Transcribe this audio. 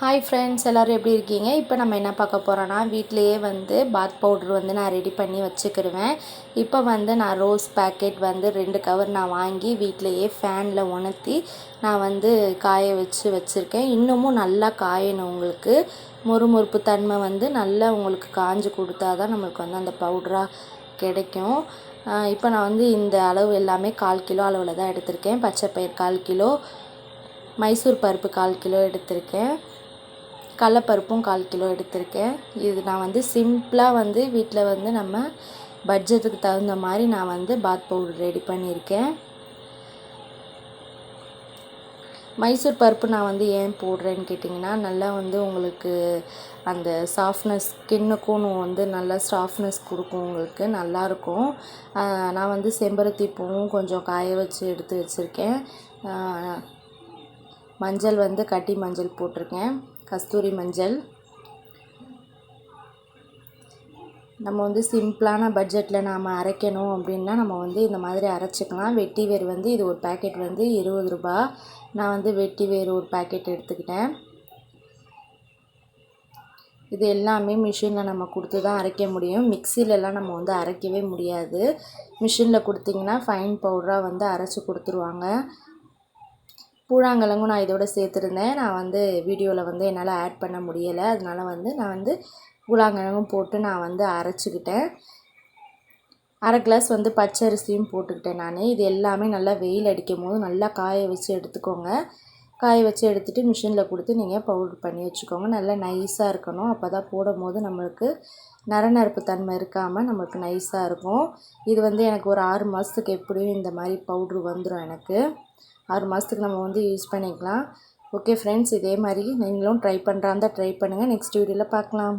Hi friends எல்லோரும் எப்படி இருக்கீங்க? இப்போ நம்ம என்ன பார்க்க போகிறோன்னா வீட்டிலையே வந்து பாத் பவுட்ரு வந்து நான் ரெடி பண்ணி வச்சுக்கிடுவேன் இப்போ வந்து நான் ரோஸ் பேக்கெட் வந்து ரெண்டு கவர் நான் வாங்கி வீட்டிலையே ஃபேனில் உணர்த்தி நான் வந்து காய வச்சு வச்சுருக்கேன். இன்னமும் நல்லா காயணும் உங்களுக்கு. மொறுமொறுப்பு தன்மை வந்து நல்லா உங்களுக்கு காஞ்சு கொடுத்தா தான் நம்மளுக்கு வந்து அந்த பவுட்ராக கிடைக்கும். இப்போ நான் வந்து இந்த அளவு எல்லாமே கால் கிலோ அளவில் தான் எடுத்திருக்கேன். பச்சை பயிர் கால் கிலோ மைசூர் பருப்பு கால் கிலோ எடுத்திருக்கேன். கடலப்பருப்பும் கால் கிலோ எடுத்திருக்கேன். இது நான் வந்து சிம்பிளாக வந்து வீட்டில் வந்து நம்ம பட்ஜெட்டுக்கு தகுந்த மாதிரி நான் வந்து பாத் பவுடர் ரெடி பண்ணியிருக்கேன். மைசூர் பருப்பு நான் வந்து ஏன் போடுறேன்னு கேட்டிங்கன்னா நல்லா வந்து உங்களுக்கு அந்த சாஃப்ட்னஸ் ஸ்கின்னுக்கும் வந்து நல்லா சாஃப்ட்னஸ் கொடுக்கும் உங்களுக்கு நல்லாயிருக்கும் நான் வந்து செம்பருத்தி பூவும் கொஞ்சம் காய வச்சு எடுத்து வச்சுருக்கேன். மஞ்சள் வந்து கட்டி மஞ்சள் போட்டிருக்கேன். கஸ்தூரி மஞ்சள். நம்ம வந்து சிம்பிளான பட்ஜெட்டில் நாம் அரைக்கணும் அப்படின்னா நம்ம வந்து இந்த மாதிரி அரைச்சிக்கலாம். வெட்டி வேர் வந்து இது ஒரு பேக்கெட் வந்து இருபது ரூபா. நான் வந்து வெட்டி வேர் ஒரு பேக்கெட் எடுத்துக்கிட்டேன். இது எல்லாமே மிஷினில் நம்ம கொடுத்து தான் அரைக்க முடியும். மிக்சிலெலாம் நம்ம வந்து அரைக்கவே முடியாது. மிஷினில் கொடுத்திங்கன்னா ஃபைன் பவுடராக வந்து அரைச்சி கொடுத்துருவாங்க. பூழாங்கிழங்கும் நான் இதோட சேர்த்துருந்தேன். நான் வந்து வீடியோவில் வந்து என்னால் ஆட் பண்ண முடியலை. அதனால் வந்து நான் வந்து கூழாங்கிழங்கும் போட்டு நான் வந்து அரைச்சிக்கிட்டேன். அரை கிளாஸ் வந்து பச்சரிசியும் போட்டுக்கிட்டேன் நான். இது எல்லாமே நல்லா வெயில் அடிக்கும் போது நல்லா காய வச்சு எடுத்துக்கோங்க. காய வச்சு எடுத்துகிட்டு மிஷினில் கொடுத்து நீங்கள் பவுடர் பண்ணி வச்சுக்கோங்க. நல்லா நைஸாக இருக்கணும். அப்போ தான் போடும் போது நம்மளுக்கு நரநரப்பு தன்மை இருக்காமல் நம்மளுக்கு நைஸாக இருக்கும். இது வந்து எனக்கு ஒரு ஆறு மாதத்துக்கு எப்படியும் இந்த மாதிரி பவுட்ரு வந்துடும் எனக்கு. ஆறு மாதத்துக்கு நம்ம வந்து யூஸ் பண்ணிக்கலாம். ஓகே ஃப்ரெண்ட்ஸ் இதே மாதிரி நீங்களும் ட்ரை பண்ணுறாந்தா ட்ரை பண்ணுங்கள் நெக்ஸ்ட் வீடியோவில் பார்க்கலாம்.